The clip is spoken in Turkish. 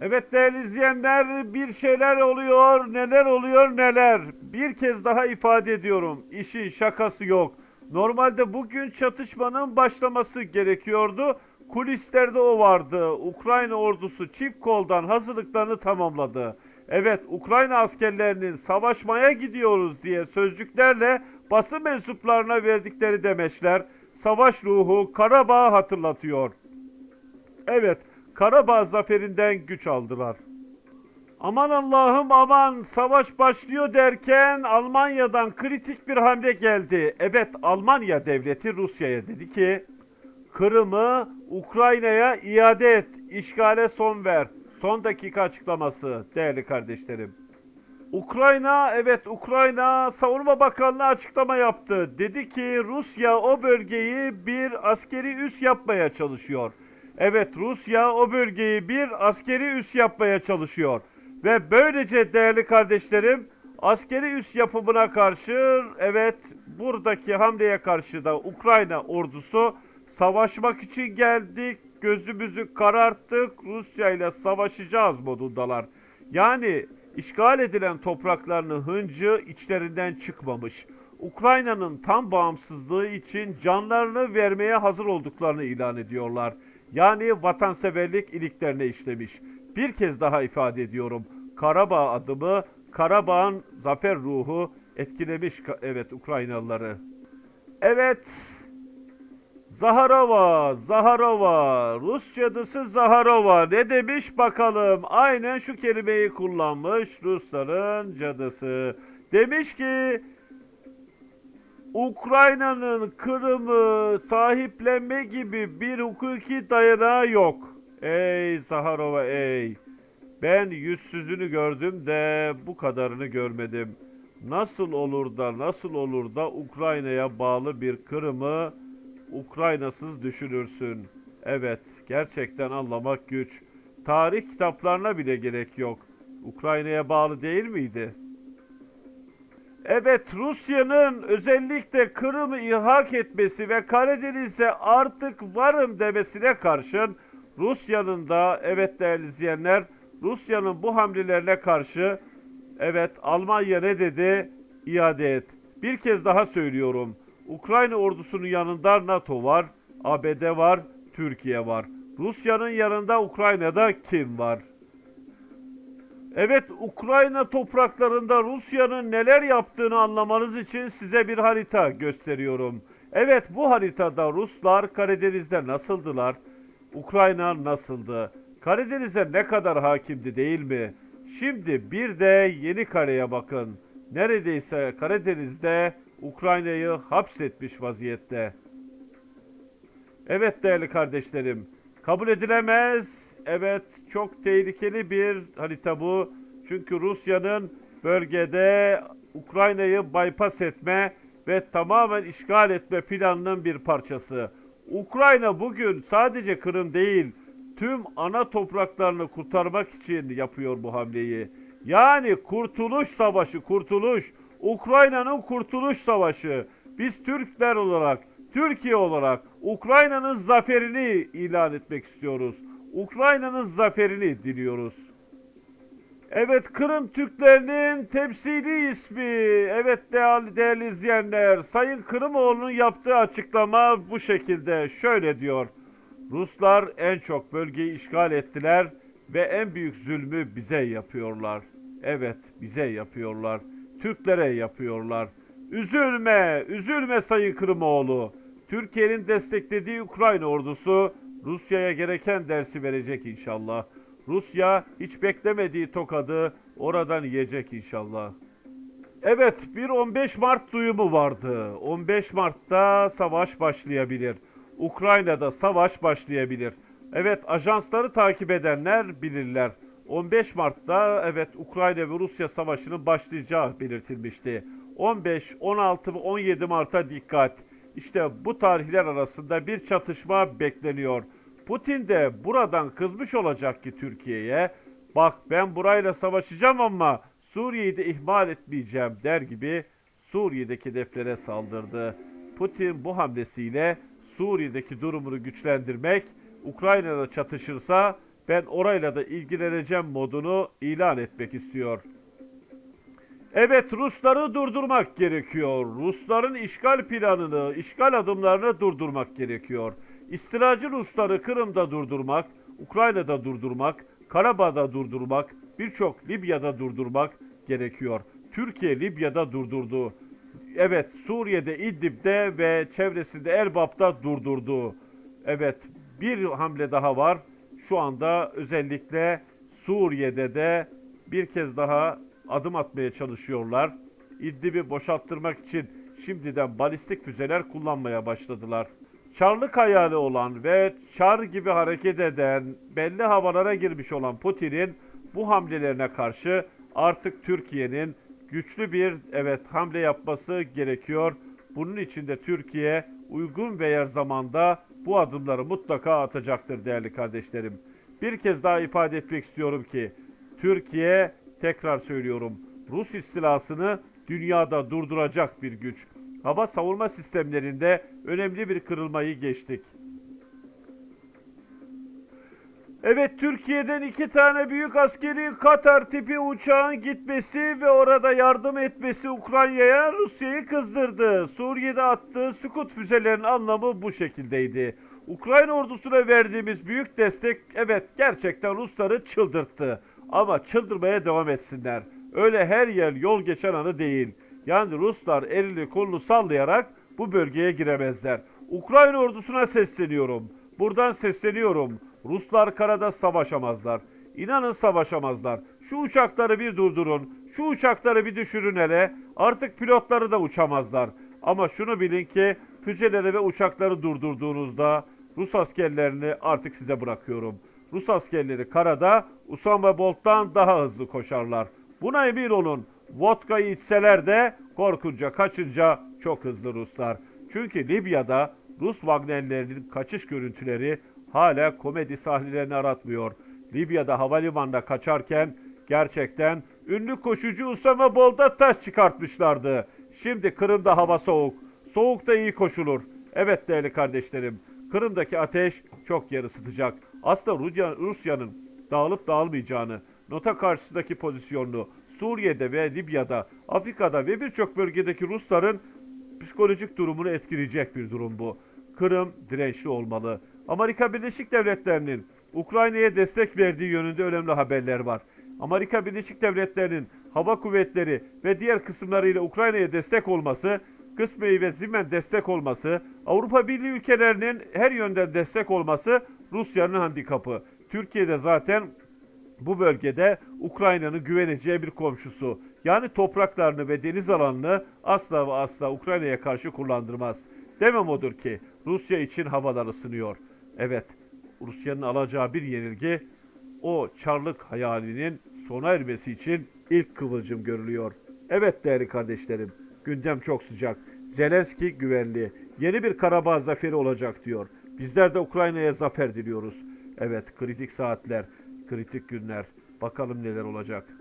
Evet değerli izleyenler bir şeyler oluyor, neler oluyor neler. Bir kez daha ifade ediyorum. işin şakası yok. Normalde bugün çatışmanın başlaması gerekiyordu. Kulislerde o vardı. Ukrayna ordusu çift koldan hazırlıklarını tamamladı. Evet Ukrayna askerlerinin savaşmaya gidiyoruz diye sözcüklerle basın mensuplarına verdikleri demeçler savaş ruhu Karabağ hatırlatıyor. Evet, Karabağ zaferinden güç aldılar. Aman Allah'ım aman savaş başlıyor derken Almanya'dan kritik bir hamle geldi. Evet Almanya devleti Rusya'ya dedi ki Kırım'ı Ukrayna'ya iade et, işgale son ver. Son dakika açıklaması değerli kardeşlerim. Ukrayna, evet Ukrayna Savunma Bakanlığı açıklama yaptı. Dedi ki Rusya o bölgeyi bir askeri üs yapmaya çalışıyor. Evet Rusya o bölgeyi bir askeri üs yapmaya çalışıyor. Ve böylece değerli kardeşlerim askeri üs yapımına karşı evet buradaki hamleye karşı da Ukrayna ordusu savaşmak için geldik. Gözümüzü kararttık. Rusya ile savaşacağız modundalar. Yani işgal edilen topraklarını hıncı içlerinden çıkmamış. Ukrayna'nın tam bağımsızlığı için canlarını vermeye hazır olduklarını ilan ediyorlar. Yani vatanseverlik iliklerine işlemiş. Bir kez daha ifade ediyorum. Karabağ adımı, Karabağ'ın zafer ruhu etkilemiş evet Ukraynalıları. Evet, Zaharova, Zaharova, Rus cadısı Zaharova ne demiş bakalım? Aynen şu kelimeyi kullanmış Rusların cadısı. Demiş ki Ukrayna'nın Kırım'ı sahiplenme gibi bir hukuki dayanağı yok. Ey Zaharova ey. Ben yüzsüzünü gördüm de bu kadarını görmedim. Nasıl olur da nasıl olur da Ukrayna'ya bağlı bir Kırım'ı Ukraynasız düşünürsün. Evet, gerçekten anlamak güç. Tarih kitaplarına bile gerek yok. Ukrayna'ya bağlı değil miydi? Evet, Rusya'nın özellikle Kırım'ı ilhak etmesi ve Karadeniz'e artık varım demesine karşın Rusya'nın da evet değerli izleyenler Rusya'nın bu hamlelerine karşı evet Almanya ne dedi? İade et. Bir kez daha söylüyorum. Ukrayna ordusunun yanında NATO var, ABD var, Türkiye var. Rusya'nın yanında Ukrayna'da kim var? Evet, Ukrayna topraklarında Rusya'nın neler yaptığını anlamanız için size bir harita gösteriyorum. Evet, bu haritada Ruslar Karadeniz'de nasıldılar? Ukrayna nasıldı? Karadeniz'e ne kadar hakimdi değil mi? Şimdi bir de Yeni Kare'ye bakın. Neredeyse Karadeniz'de Ukrayna'yı hapsetmiş vaziyette. Evet değerli kardeşlerim, kabul edilemez. Evet, çok tehlikeli bir harita bu. Çünkü Rusya'nın bölgede Ukrayna'yı bypass etme ve tamamen işgal etme planının bir parçası. Ukrayna bugün sadece Kırım değil, tüm ana topraklarını kurtarmak için yapıyor bu hamleyi. Yani kurtuluş savaşı, kurtuluş. Ukrayna'nın kurtuluş savaşı. Biz Türkler olarak, Türkiye olarak Ukrayna'nın zaferini ilan etmek istiyoruz. Ukrayna'nın zaferini diliyoruz. Evet Kırım Türklerinin temsili ismi. Evet değerli, değerli izleyenler. Sayın Kırımoğlu'nun yaptığı açıklama bu şekilde. Şöyle diyor. Ruslar en çok bölgeyi işgal ettiler ve en büyük zulmü bize yapıyorlar. Evet bize yapıyorlar. Türklere yapıyorlar. Üzülme, üzülme Sayın Kırımoğlu. Türkiye'nin desteklediği Ukrayna ordusu Rusya'ya gereken dersi verecek inşallah. Rusya hiç beklemediği tokadı oradan yiyecek inşallah. Evet bir 15 Mart duyumu vardı. 15 Mart'ta savaş başlayabilir. Ukrayna'da savaş başlayabilir. Evet ajansları takip edenler bilirler. 15 Mart'ta evet Ukrayna ve Rusya savaşının başlayacağı belirtilmişti. 15, 16 ve 17 Mart'a dikkat. İşte bu tarihler arasında bir çatışma bekleniyor. Putin de buradan kızmış olacak ki Türkiye'ye. Bak ben burayla savaşacağım ama Suriye'yi de ihmal etmeyeceğim der gibi Suriye'deki hedeflere saldırdı. Putin bu hamlesiyle Suriye'deki durumunu güçlendirmek, Ukrayna'da çatışırsa ben orayla da ilgileneceğim modunu ilan etmek istiyor. Evet Rusları durdurmak gerekiyor. Rusların işgal planını, işgal adımlarını durdurmak gerekiyor. İstilacı Rusları Kırım'da durdurmak, Ukrayna'da durdurmak, Karabağ'da durdurmak, birçok Libya'da durdurmak gerekiyor. Türkiye Libya'da durdurdu. Evet Suriye'de İdlib'de ve çevresinde Elbap'ta durdurdu. Evet bir hamle daha var. Şu anda özellikle Suriye'de de bir kez daha adım atmaya çalışıyorlar. İdlib'i boşalttırmak için şimdiden balistik füzeler kullanmaya başladılar. Çarlık hayali olan ve çar gibi hareket eden, belli havalara girmiş olan Putin'in bu hamlelerine karşı artık Türkiye'nin güçlü bir evet hamle yapması gerekiyor. Bunun için de Türkiye uygun ve yer zamanda bu adımları mutlaka atacaktır değerli kardeşlerim. Bir kez daha ifade etmek istiyorum ki Türkiye tekrar söylüyorum Rus istilasını dünyada durduracak bir güç. Hava savunma sistemlerinde önemli bir kırılmayı geçtik. Evet Türkiye'den iki tane büyük askeri Katar tipi uçağın gitmesi ve orada yardım etmesi Ukrayna'ya Rusya'yı kızdırdı. Suriye'de attığı Sukut füzelerinin anlamı bu şekildeydi. Ukrayna ordusuna verdiğimiz büyük destek evet gerçekten Rusları çıldırttı. Ama çıldırmaya devam etsinler. Öyle her yer yol geçen anı değil. Yani Ruslar elini kolunu sallayarak bu bölgeye giremezler. Ukrayna ordusuna sesleniyorum. Buradan sesleniyorum. Ruslar karada savaşamazlar. İnanın savaşamazlar. Şu uçakları bir durdurun. Şu uçakları bir düşürün hele. Artık pilotları da uçamazlar. Ama şunu bilin ki füzeleri ve uçakları durdurduğunuzda Rus askerlerini artık size bırakıyorum. Rus askerleri karada Usama Bolt'tan daha hızlı koşarlar. Buna emin olun. Vodka'yı içseler de korkunca kaçınca çok hızlı Ruslar. Çünkü Libya'da Rus Wagnerlerinin kaçış görüntüleri hala komedi sahnelerini aratmıyor. Libya'da havalimanında kaçarken gerçekten ünlü koşucu Usama Bolt'a taş çıkartmışlardı. Şimdi Kırım'da hava soğuk. Soğukta iyi koşulur. Evet değerli kardeşlerim. Kırım'daki ateş çok yer ısıtacak. Rusya- Rusya'nın dağılıp dağılmayacağını, nota karşısındaki pozisyonunu, Suriye'de ve Libya'da, Afrika'da ve birçok bölgedeki Rusların psikolojik durumunu etkileyecek bir durum bu. Kırım dirençli olmalı. Amerika Birleşik Devletleri'nin Ukrayna'ya destek verdiği yönünde önemli haberler var. Amerika Birleşik Devletleri'nin hava kuvvetleri ve diğer kısımlarıyla Ukrayna'ya destek olması, kısmen ve zimen destek olması, Avrupa Birliği ülkelerinin her yönden destek olması Rusya'nın handikapı. Türkiye'de zaten bu bölgede Ukrayna'nın güveneceği bir komşusu. Yani topraklarını ve deniz alanını asla ve asla Ukrayna'ya karşı kullandırmaz. Demem odur ki Rusya için havalar ısınıyor. Evet, Rusya'nın alacağı bir yenilgi o çarlık hayalinin sona ermesi için ilk kıvılcım görülüyor. Evet değerli kardeşlerim, gündem çok sıcak. Zelenski güvenli. Yeni bir Karabağ zaferi olacak diyor. Bizler de Ukrayna'ya zafer diliyoruz. Evet, kritik saatler, kritik günler. Bakalım neler olacak.